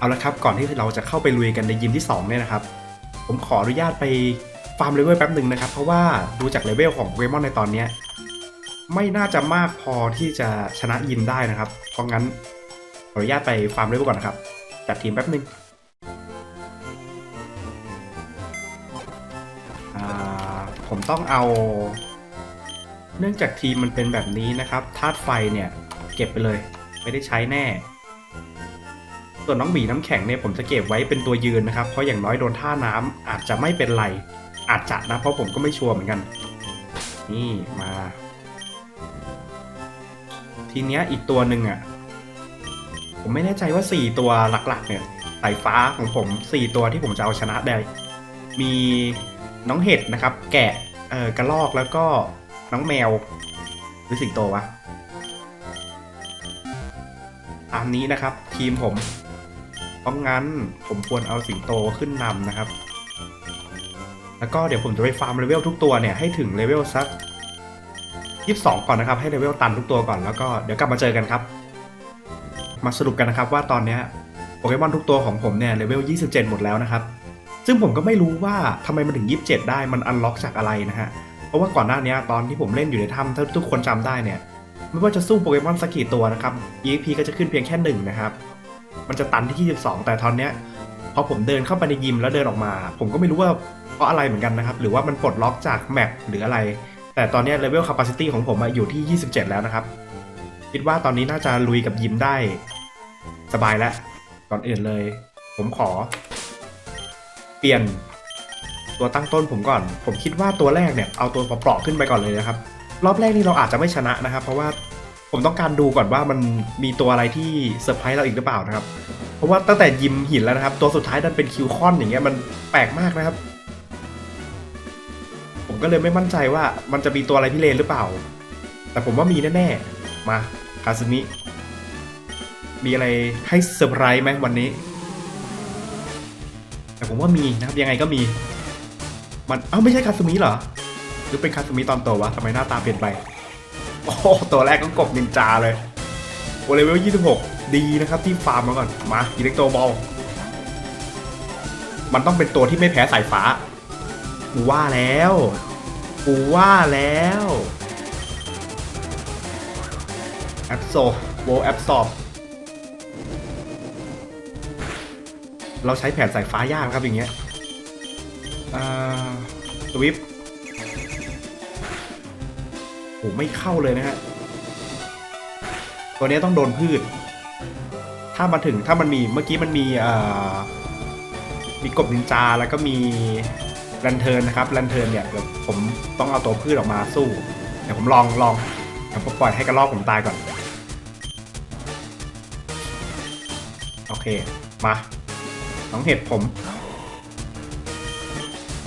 เอาละครับ ก่อนที่เราจะเข้าไปลุยกันในยิมที่2เนี่ยนะครับ ผมขออนุญาตไปฟาร์มเลเวลแป๊บหนึ่งนะครับ เพราะว่าดูจากเลเวลของเกมอนในตอนนี้ไม่น่าจะมากพอที่จะชนะยิมได้นะครับ เพราะงั้นขออนุญาตไปฟาร์มเลเวลก่อนนะครับ จัดทีมแป๊บหนึ่งอ่าผมต้องเอา เนื่องจากทีมมันเป็นแบบนี้นะครับธาตุไฟเนี่ย เก็บไปเลย ไม่ได้ใช้แน่ ส่วนน้องหมีน้ำแข็งเนี่ยผมจะเก็บไว้เป็นตัวยืนนะครับ เพราะอย่างน้อยโดนท่าน้ำอาจจะไม่เป็นไร อาจจะนะ เพราะผมก็ไม่ชัวร์เหมือนกัน นี่มา ทีเนี้ยอีกตัวหนึ่งอะ ผมไม่แน่ใจว่า 4 ตัวหลักๆ เนี่ยสายฟ้าของผม 4 ตัวที่ผมจะเอาชนะได้ มีน้องเห็ดนะครับ แกะเอ่อกระรอกแล้วก็น้องแมว หรือสิงโตวะตามนี้นะครับ ทีมผม เพราะงั้นผมควรเอาสิงโตขึ้นนำนะครับ แล้วก็เดี๋ยวผมจะไปฟาร์มเลเวลทุกตัวเนี่ยให้ถึงเลเวลสัก22 ก่อนนะครับ ให้เลเวลตันทุกตัวก่อนแล้วก็เดี๋ยวกลับมาเจอกันครับ มาสรุปกันนะครับว่าตอนนี้โปเกมอนทุกตัวของผมเนี่ยเลเวล 27 หมดแล้วนะครับ ซึ่งผมก็ไม่รู้ว่าทำไมมันถึง 27 ได้มันอันล็อกจากอะไรนะฮะ เพราะว่าก่อนหน้านี้ตอนที่ผมเล่นอยู่ในถ้ำถ้าทุกคนจำได้เนี่ย ไม่ว่าจะสู้โปเกมอนสักกี่ตัวนะครับ EXP ก็จะขึ้นเพียงแค่หนึ่งนะครับ มันจะตันที่ 22 แต่ตอนเนี้ยพอผมเดินเข้าไปในยิมแล้วเดินออกมา ผมก็ไม่รู้ว่าเพราะอะไรเหมือนกันนะครับ หรือว่ามันปลดล็อกจากแมปหรืออะไร แต่ตอนนี้เลเวล capacity ของผมอยู่ที่ 27 แล้วนะครับ คิดว่าตอนนี้น่าจะลุยกับยิมได้ สบายแล้ว ก่อนอื่นเลย ผมขอ เปลี่ยนตัวตั้งต้นผมก่อน ผมคิดว่าตัวแรกเนี่ยเอาตัวเปราะขึ้นไปก่อนเลยนะครับ รอบแรกนี่เราอาจจะไม่ชนะนะครับ เพราะว่า ผมต้องการดูก่อนว่ามันมีตัวอะไรที่เซอร์ไพรส์เราอีกหรือเปล่านะครับ เพราะว่าตั้งแต่ยิมหินแล้วนะครับ ตัวสุดท้ายดันเป็นคิวคอนอย่างเงี้ยมันแปลกมากนะครับ ผมก็เลยไม่มั่นใจว่ามันจะมีตัวอะไรพิเรนหรือเปล่า แต่ผมว่ามีแน่ๆ มาคาซึมิ มีอะไรให้เซอร์ไพรส์ไหมวันนี้ แต่ผมว่ามีนะครับยังไงก็มี มันเอ้าไม่ใช่คาซึมิเหรอ หรือเป็นคาซึมิตอนโตวะทำไมหน้าตาเปลี่ยนไป โอ้ตัวแรกก็กบนินจาเลยโอเลเวล26 ดีนะครับที่ฟาร์มมาก่อน มาอิเล็กโตบอล มันต้องเป็นตัวที่ไม่แพ้สายฟ้า กูว่าแล้ว กูว่าแล้วแอปโซโวแอปซอบเราใช้แผนสายฟ้ายากครับอย่างเงี้ยอ่าสวิป โหไม่เข้าเลยนะฮะ ตัวนี้ต้องโดนพืช ถ้ามาถึงถ้ามันมีเมื่อกี้มันมีเอ่อมีกบนินจาแล้วก็มีแลนเทิร์นนะครับแลนเทิร์นเนี่ยเดี๋ยวผมต้องเอาตัวพืชออกมาสู้ เดี๋ยวผมลองลองเดี๋ยวผมปล่อยให้กระรอกผมตายก่อน โอเค มาน้องเห็ดผม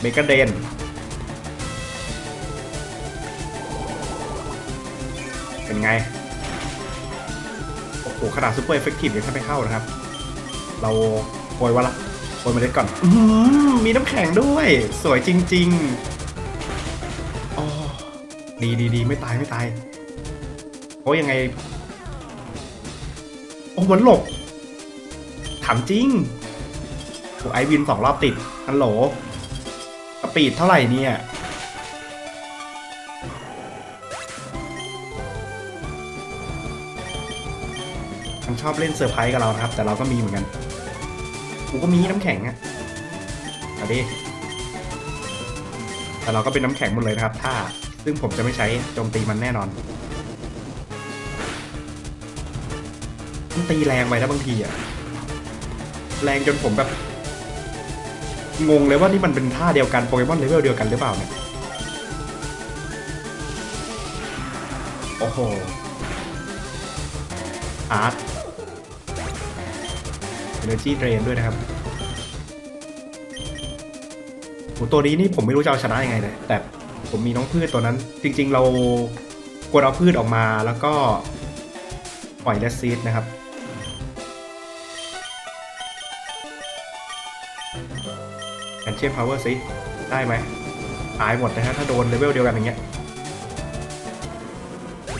เมกาเดน เป็นไง โอ้โหขนาดซูเปอร์เอฟเฟกตีฟยังแทบไม่เข้านะครับ เราโปรยวะละโปรยเมาเล็ดก่อนอื้อหือมีน้ำแข็งด้วย สวยจริงๆอ๋อดีดีดีไม่ตายไม่ตายเพราะยังไง โอ้เหมือนหลบถามจริงโอ้ไอวินสองรอบติดฮัลโหลสปีดเท่าไหร่เนี่ย ชอบเล่นเซอร์ไพรส์กับเรานะครับ แต่เราก็มีเหมือนกัน กูก็มีน้ำแข็งอะเอาดิแต่เราก็เป็นน้ำแข็งหมดเลยนะครับถ้าซึ่งผมจะไม่ใช้โจมตีมันแน่นอนมันตีแรงไปนะบางทีอะแรงจนผมแบบ งงเลยว่านี่มันเป็นท่าเดียวกันโปเกมอนเลเวลเดียวกันหรือเปล่าเนี่ยโอ้โหอาร์ต Energy Drain ด้วยนะครับโหตัวนี้นี่ผมไม่รู้จะเอาชนะยังไงเลยแต่ผมมีน้องพืชตัวนั้น จริง ๆ เราควรเอาพืชออกมาแล้วก็ปล่อยเลสซีดนะครับแอนเชียนพาวเวอร์ซิได้ไหมตายหมดนะฮะถ้าโดนเลเวลเดียวกันอย่างเงี้ย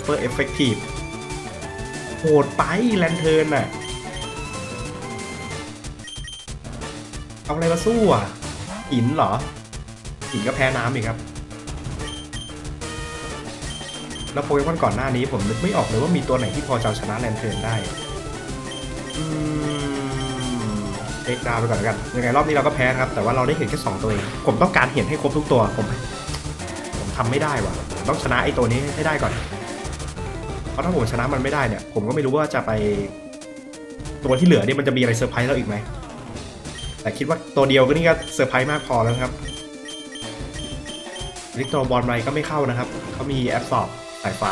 เพื่อเอฟเฟกตีฟโหดไปแลนเทิร์นน่ะ เอาอะไรมาสู้อะหินเหรอหินก็แพ้น้ำอีกครับ แล้วโปเกมอนก่อนหน้านี้ผมนึกไม่ออกเลยว่ามีตัวไหนที่พอจะเอาชนะแลนเทิร์นได้อืมเอ็กดาวไปก่อนแล้วกัน ยังไงรอบนี้เราก็แพ้ครับ แต่ว่าเราได้เห็นแค่สองตัวเอง ผมต้องการเห็นให้ครบทุกตัว ผม ผมทำไม่ได้ว่ะ ต้องชนะไอ้ตัวนี้ให้ได้ก่อน เพราะถ้าผมชนะมันไม่ได้เนี่ย ผมก็ไม่รู้ว่าจะไป ตัวที่เหลือเนี่ยมันจะมีอะไรเซอร์ไพรส์เราอีกไหม แต่คิดว่าตัวเดียวก็นี่ก็เซอร์ไพรส์มากพอแล้วครับลิกตัวบอลไรก็ไม่เข้านะครับ เขามีแอปสอบสายฟ้า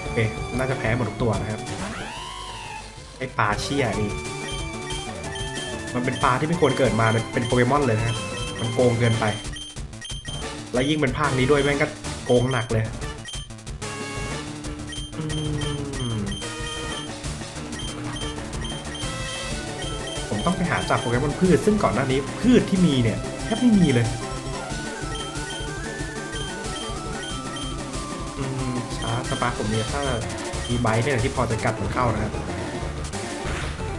โอเค น่าจะแพ้หมดทุกตัวนะครับ ไอปลาเชี่ยนี่ มันเป็นปลาที่ไม่ควรเกิดมาเป็นโปเกมอนเลยนะครับ มันโกงเกินไป แล้วยิ่งเป็นภาคนี้ด้วยแม่งก็โกงหนักเลย ต้องไปหาจับโปเกมอนพืช ซึ่งก่อนหน้านี้พืชที่มีเนี่ยแทบไม่มีเลยอืมช้าสปาร์คผมเนี่ยถ้ามีไบท์เนี่ยที่พอจะกัดมันเข้านะครับ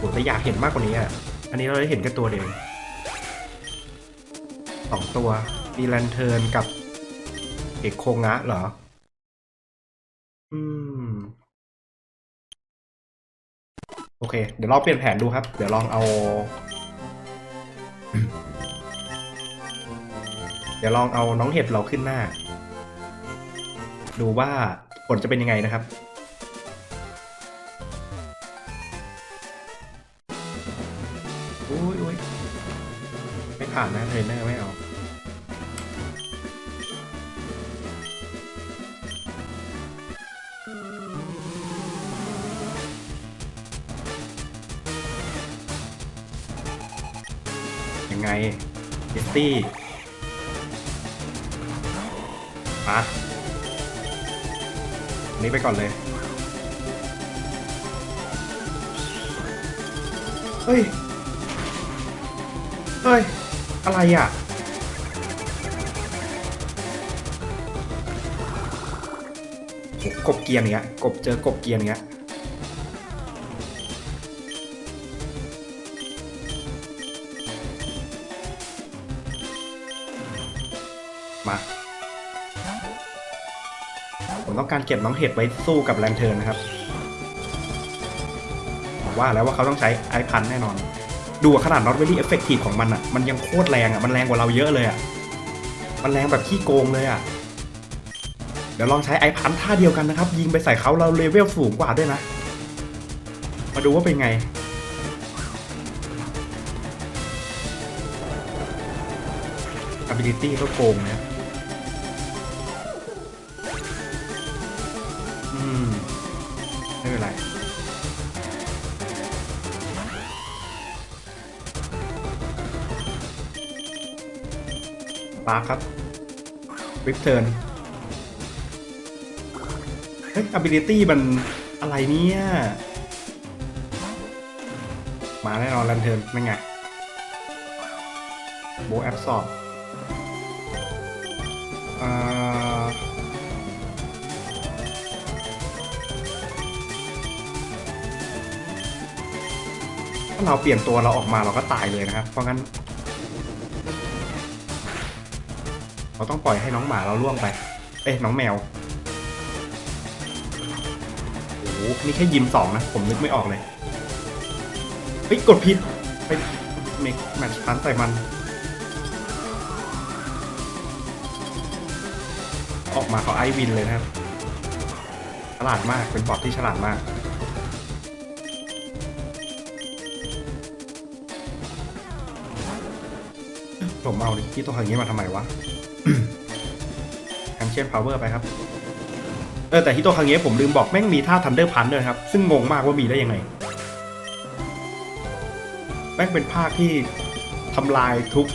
ผมแต่อยากเห็นมากกว่านี้อะ อันนี้เราได้เห็นแค่ตัวเดียวสองตัวมีแลนเทิร์นกับเอกโคงะเหรอ อืม โอเค เดี๋ยวเราเปลี่ยนแผนดูครับ เดี๋ยวลองเอา เดี๋ยวลองเอาน้องเห็บเราขึ้นหน้า ดูว่าผลจะเป็นยังไงนะครับอุ้ยอุ้ยไม่ผ่านนะเทรนเนอร์ไม่เอา ยังไงดิสตี้มาอันนี้ไปก่อนเลย เฮ้ย เฮ้ย อะไรอะโหกบเกียร์เนี้ย กบเจอกบเกียร์เนี้ย มา ผมต้องการเก็บน้องเห็ดไว้สู้กับแลนเทิร์นนะครับว่าแล้วว่าเขาต้องใช้ไอพันแน่นอน ดูขนาดน็อตเวลี่เอฟเฟกตีฟของมันอะ มันยังโคตรแรงอะ มันแรงกว่าเราเยอะเลยอะ มันแรงแบบขี้โกงเลยอะ เดี๋ยวลองใช้ไอพันท่าเดียวกันนะครับ ยิงไปใส่เขาเราเลเวลสูงกว่าด้วยนะ มาดูว่าเป็นไง ability ก็โกงนะ ปาร์คครับวิปเทิร์นเฮ้ย ability มันอะไรเนี่ย มาแน่นอนแลนเทิร์นนั่นไงโบแอปสอบอ่าถ้าเราเปลี่ยนตัวเราออกมาเราก็ตายเลยนะครับ เพราะงั้น เราต้องปล่อยให้น้องหมาเราล่วงไป เอ้ยน้องแมว โอ้โหนี่แค่ยิมสองนะ ผมนึกไม่ออกเลยเฮ้ยกดผิด ไปเมกแมทช์พันใส่มัน ออกมาเขาไอวินเลยนะครับ ฉลาดมาก เป็นบอทที่ฉลาดมากผมเอาที่ตัวอย่างนี้มาทำไมวะ แอมเชียนพาวเวอร์ไปครับ เออแต่ฮิโตคังเงะผมลืมบอกแม่งมีท่าทันเดอร์พันด้วยครับ ซึ่งงงมากว่ามีได้ยังไง แม่งเป็นภาคที่ทำลายทุก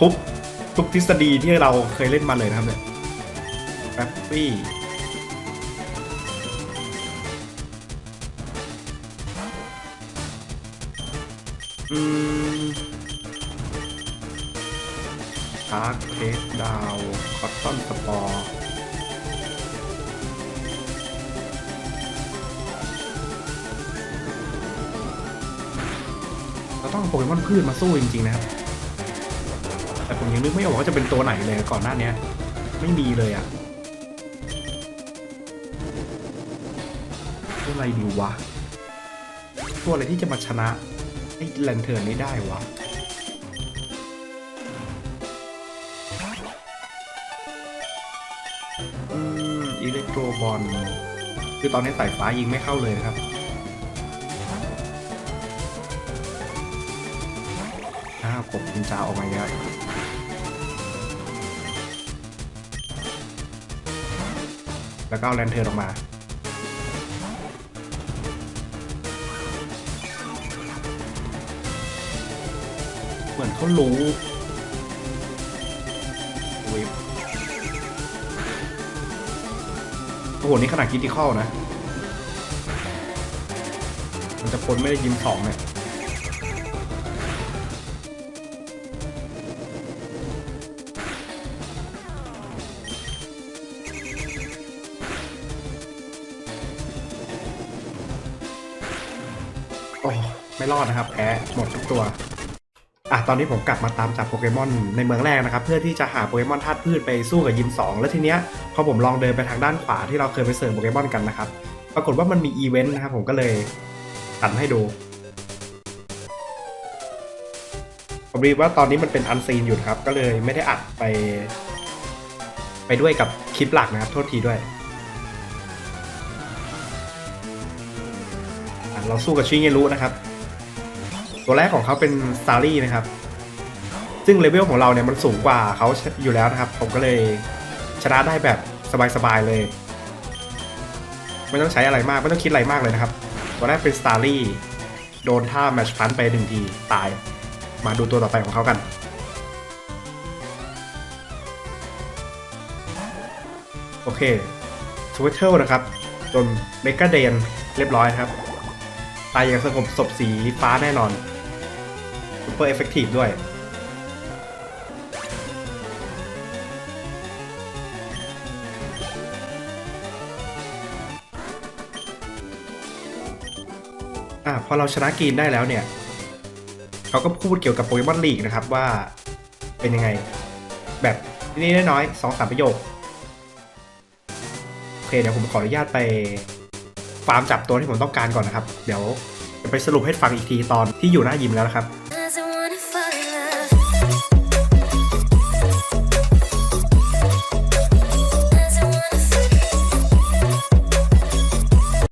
ทุกทุกทฤษฎีที่เราเคยเล่นมาเลยนะครับเนี่ยแป๊บฟี่อืมาร์คเทสดาวคอตตอนสปอร์เราต้องโปเกมอนพืชมาสู้จริง ๆ นะครับ แต่ผมยังนึกไม่ออกว่าจะเป็นตัวไหนเลยก่อนหน้านี้ไม่มีเลยอะตัวอะไรดีวะ ตัวอะไรที่จะมาชนะไอ้แลนเทอร์นี้ได้วะ มอิเล็กโทรบอลคือตอนนี้สายฟ้ายิงไม่เข้าเลยนะครับอ้าวผมจินจาออกมาแล้วแล้วก็เอาแลนเทิร์ออกมาเหมือนเขารู้ โอ้โห นี่ขนาดคิดที่เข้านะ มันจะพ้นไม่ได้ยิ้มสองเนี่ยโอ้ไม่รอดนะครับ แพ้หมดทุกตัว ตอนนี้ผมกลับมาตามจับโปเกมอนในเมืองแรกนะครับ เพื่อที่จะหาโปเกมอนธาตุพืชไปสู้กับยิม 2 แล้วทีเนี้ยพอผมลองเดินไปทางด้านขวาที่เราเคยไปเสิร์ฟโปเกมอนกันนะครับ ปรากฏว่ามันมีอีเวนต์นะครับผมก็เลยตัดให้ดูผมรีว่าตอนนี้มันเป็นอันซีนอยู่ครับ ก็เลยไม่ได้อัดไป ไปด้วยกับคลิปหลักนะครับ โทษทีด้วย เราสู้กับชิเงรุนะครับ ตัวแรกของเขาเป็นซารี่นะครับ ซึ่งเลเวลของเราเนี่ยมันสูงกว่าเขาอยู่แล้วนะครับ ผมก็เลยชนะได้แบบสบายๆเลย ไม่ต้องใช้อะไรมาก ไม่ต้องคิดอะไรมากเลยนะครับ ตัวแรกเป็นสตารี่โดนท่าแมชพันไปหนึ่งที ตาย มาดูตัวต่อไปของเขากัน โอเคสวิตเทิลนะครับโดนเมกาเดนเรียบร้อยครับ ตายอย่างสงบศพสีฟ้าแน่นอน เปอร์เอฟเฟกตีฟด้วย อะพอเราชนะกรีนได้แล้วเนี่ย เขาก็พูดเกี่ยวกับโปเกมอนลีกนะครับว่าเป็นยังไง แบบนี้น้อยๆสองสามประโยค โอเค เดี๋ยวผมขออนุญาตไปฟาร์มจับตัวที่ผมต้องการก่อนนะครับ เดี๋ยวจะไปสรุปให้ฟังอีกทีตอนที่อยู่หน้ายิมแล้วนะครับ